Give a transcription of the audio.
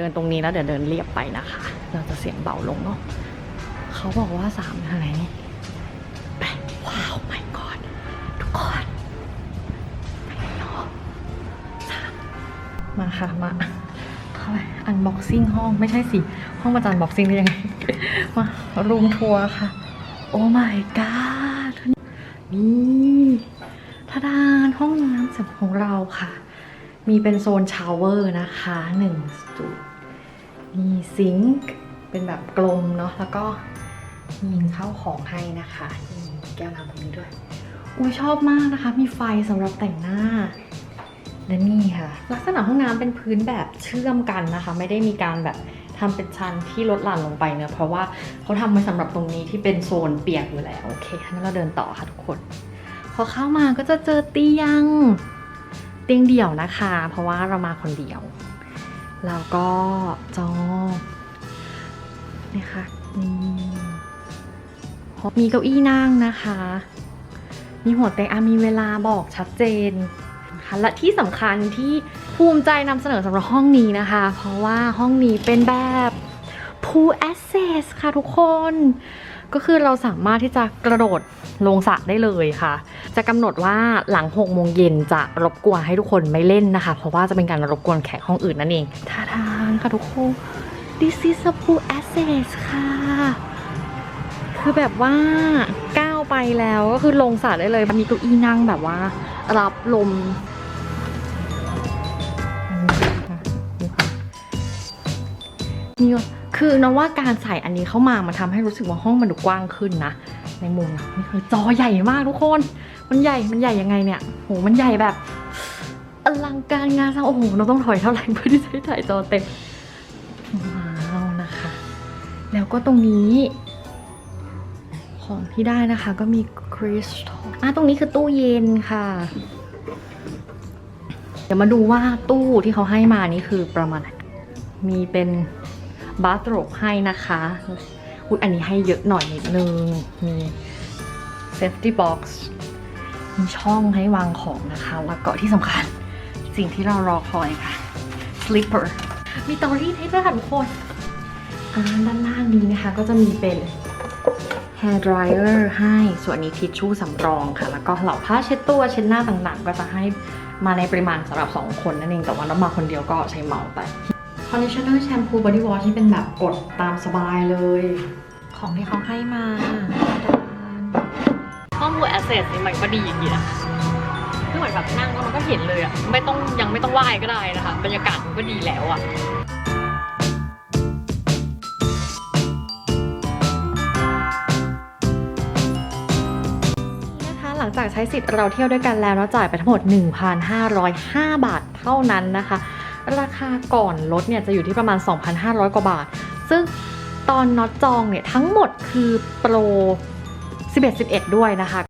ดินตรงนี้แล้วเดี๋ยวเดินเรียบไปนะคะ เราจะเสียงเบาลงเนาะเขาบอกว่าสามอะไรนี่ไปว้าวไม่ก่อนทุกคนไปเนาะสามมาค่ะมาเข้าไปอันบ็อกซิ่งห้องไม่ใช่สิ ห้องมาจันบ็อกซิ่งได้ยังไงมารูมทัวร์ค่ะ โอ้ my god นี่ทาดานห้องน้ำสำหรับของเราค่ะ มีเป็นโซนชาวเวอร์นะคะหนึ่งจุดมีซิงค์เป็นแบบกลมเนาะแล้วก็มีเข้าของให้นะคะมีแก้วน้ำตรงนี้ด้วย อุ้ยชอบมากนะคะ มีไฟสำหรับแต่งหน้า และนี่ค่ะ ลักษณะห้องน้ำเป็นพื้นแบบเชื่อมกันนะคะ ไม่ได้มีการแบบทำเป็นชั้นที่ลดหลั่นลงไปเนะเพราะว่าเขาทำไว้สำหรับตรงนี้ที่เป็นโซนเปียกอยู่แล้ว โอเคงั้นเราเดินต่อค่ะทุกคน พอเข้ามาก็จะเจอเตียง ตียงเดี่ยวนะคะ เพราะว่าเรามาคนเดียว แล้วก็จอนี่ค่ะนี่มีเก้าอี้นั่งนะคะ มีหัวเตียงอะมีเวลาบอกชัดเจนนะคะและที่สำคัญที่ภูมิใจนำเสนอสำหรับห้องนี้นะคะ เพราะว่าห้องนี้เป็นแบบ pool access ค่ะทุกคน ก็คือเราสามารถที่จะกระโดดลงสระได้เลยค่ะ จะกำหนดว่าหลัง6โมงเย็นจะรบกวนให้ทุกคนไม่เล่นนะคะ เพราะว่าจะเป็นการรบกวนแขกห้องอื่นนั่นเองท่าทางค่ะทุกคน this is a pool access ค่ะ คือแบบว่าก้าวไปแล้วก็คือลงสระได้เลย มีเก้าอี้นั่งแบบว่า รับลมนี่ก็ คือน้องว่าการใส่อันนี้เข้ามามันทำให้รู้สึกว่าห้องมันดูกว้างขึ้นนะ ในมุมนะนี่คือจอใหญ่มากทุกคน มันใหญ่ มันใหญ่ยังไงเนี่ย โห มันใหญ่แบบอลังการงานสร้างโอ้โห เราต้องถอยเท่าไหร่เพื่อที่จะถ่ายจอเต็ม ว้าวนะคะ แล้วก็ตรงนี้ ของที่ได้นะคะก็มีคริสตัลอะตรงนี้คือตู้เย็นค่ะเดี๋ยวมาดูว่าตู้ที่เขาให้มานี่คือประมาณ มีเป็น บาร์โรบให้นะคะอุ๊ยอันนี้ให้เยอะหน่อยนิดนึง มี safety box มีช่องให้วางของนะคะ แล้วก็ที่สำคัญสิ่งที่เรารอคอยค่ะ slipper มีเตอรีดให้ด้วยค่ะทุกคนด้านล่างนี้นะคะก็จะมีเป็น hair dryer ให้ ส่วนนี้ทิชชู่สำรองค่ะ แล้วก็เหล่าผ้าเช็ดตัวเช็ดหน้าต่างๆ ก็จะให้มาในปริมาณสำหรับ 2 คนนั่นเอง แต่ว่าเรามาคนเดียวก็ใช้เหมาไป conditioner shampoo body wash นี่เป็นแบบกดตามสบายเลย ของที่เขาให้มาห้องบูแอสเซสนี่มันก็ดีอย่างนี้นะคือเหมือนแบบนั่งแล้วมันก็เห็นเลยอะไม่ต้องยังไม่ต้องไหว้ก็ได้นะคะ บรรยากาศมันก็ดีแล้วอะนะคะหลังจากใช้สิทธิ์เราเที่ยวด้วยกันแล้วเราจ่ายไปทั้งหมด 1,505 บาทเท่านั้นนะคะ ราคาก่อนลดเนี่ยจะอยู่ที่ประมาณ 2,500 กว่าบาท ซึ่งตอนน็อตจองเนี่ยทั้งหมดคือโปร 11 11 ด้วยนะคะ